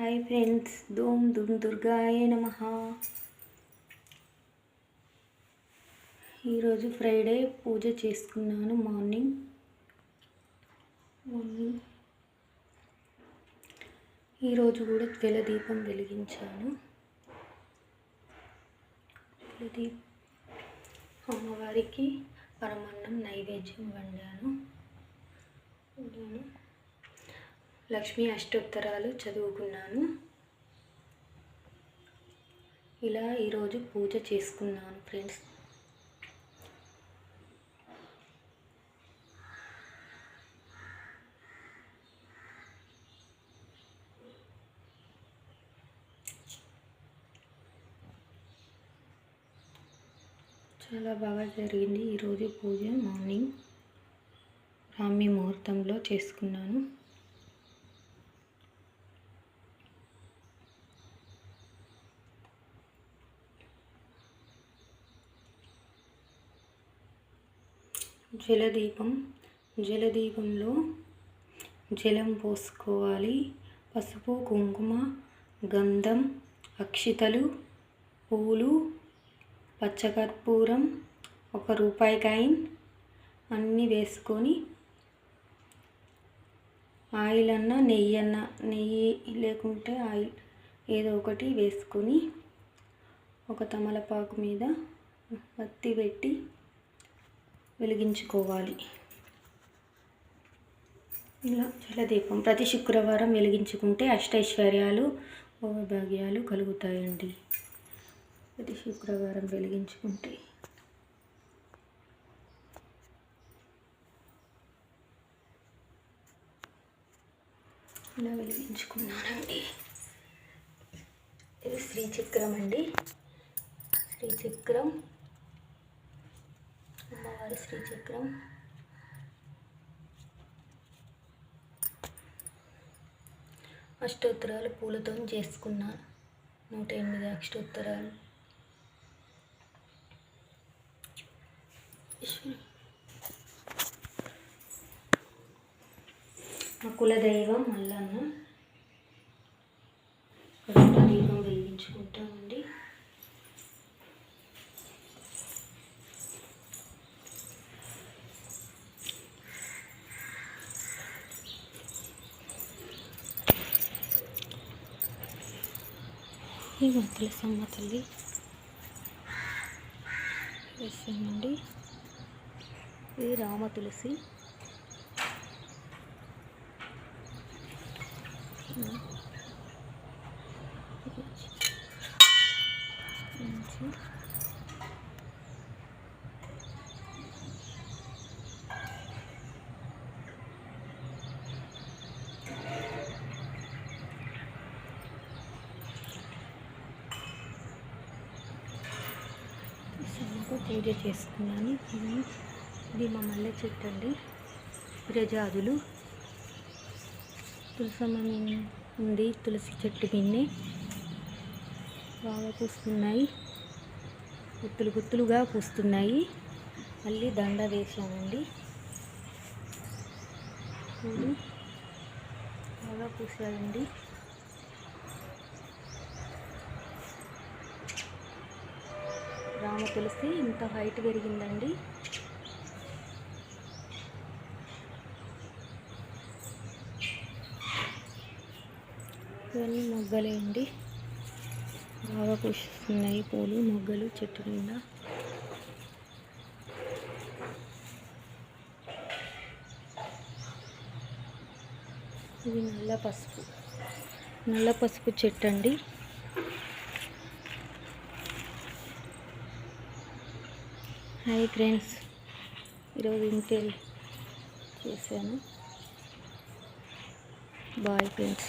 Hi friends. ధూమ్ ధూమ్ దుర్గాయ నమ. ఈరోజు Friday. పూజ చేసుకున్నాను మార్నింగ్. మార్నింగ్. ఈరోజు కూడా జలదీపం వెలిగించాను. జలదీప్. అమ్మవారికి పరమాన్నం నైవేద్యం వండాను. లక్ష్మీ అష్టోత్తరాలు చదువుకున్నాను. ఇలా ఈరోజు పూజ చేసుకున్నాను ఫ్రెండ్స్. చాలా బాగా జరిగింది ఈరోజు పూజ మార్నింగ్. బ్రాహ్మీ ముహూర్తంలో చేసుకున్నాను. జలదీపం జలదీపంలో జలం పోసుకోవాలి. పసుపు కుంకుమ గంధం అక్షితలు పూలు పచ్చకర్పూరం ఒక రూపాయి కాయిన్ అన్నీ వేసుకొని ఆయిల్ అన్న నెయ్యి అన్న నెయ్యి లేకుంటే ఆయిల్ ఏదో ఒకటి వేసుకొని ఒక తమలపాకు మీద పత్తి పెట్టి వెలిగించుకోవాలి. ఇలా జలదీపం ప్రతి శుక్రవారం వెలిగించుకుంటే అష్టైశ్వర్యాలు భోగభాగ్యాలు కలుగుతాయండి. ప్రతి శుక్రవారం వెలిగించుకుంటే. ఇలా వెలిగించుకున్నానండి. ఇది శ్రీచక్రం అండి. శ్రీచక్రం కావాలి శ్రీచక్రం అష్టోత్తరాలు పూలతో చేసుకున్నాను నూట ఎనిమిది అష్టోత్తరాలు. కులదైవం మల్లన్న దీపం వెలిగించుకుంటామండి ఈ తులసమ్మ తల్లి? వేసానండి ఇది రామ తులసి? పూజ చేసుకున్నాను ఇది ఇది మా మల్లె చెట్టు అండి. ప్రజాదులు. తులసమ్మ ఉంది. తులసి చెట్టు పిన్ని బాగా పూస్తున్నాయి. గుత్తులు గుత్తులుగా పూస్తున్నాయి. మళ్ళీ దండ వేసానండి పూలు బాగా పూసాయండి రామ తులసి ఇంత హైట్ పెరిగిందండి. ఇవన్నీ మొగ్గలే అండి బాగా పుష్పిస్తున్నాయి పూలు మొగ్గలు చెట్టు నిండా. ఇది నల్ల పసుపు. నల్ల పసుపు చెట్టు అండి హాయ్ ఫ్రెండ్స్. ఈరోజు ఇంతే చేశాను? Bye friends.